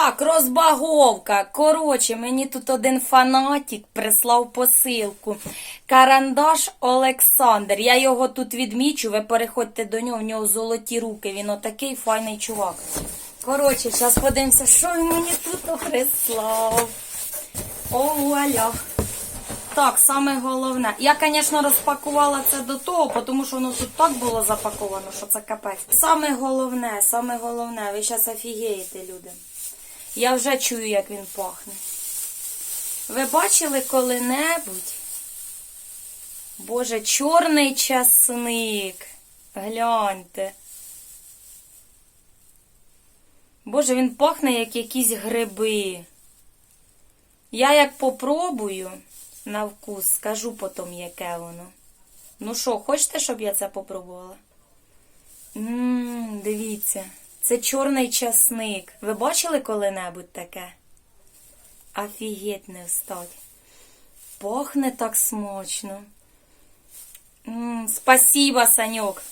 Так, розбаговка. Коротше, мені тут один фанатик прислав посилку. Карандаш Олександр. Я його тут відмічу, ви переходьте до нього, в нього золоті руки. Він отакий файний чувак. Коротше, зараз подивимося, що він мені тут прислав. О, вуаля. Так, саме головне. Я, звісно, розпакувала це до того, тому що воно тут так було запаковано, що це капець. Саме головне, саме головне, ви зараз офігієте, люди. Я вже чую, як він пахне. Ви бачили коли-небудь? Боже, чорний часник. Гляньте. Боже, він пахне як якісь гриби. Я як попробую на вкус, скажу потім, яке воно. Ну що, хочете, щоб я це попробувала? Ммм, дивіться, це чорний часник. Ви бачили коли-небудь таке? Офігеть встать. Пахне так смачно. М, спасибо, Саньок.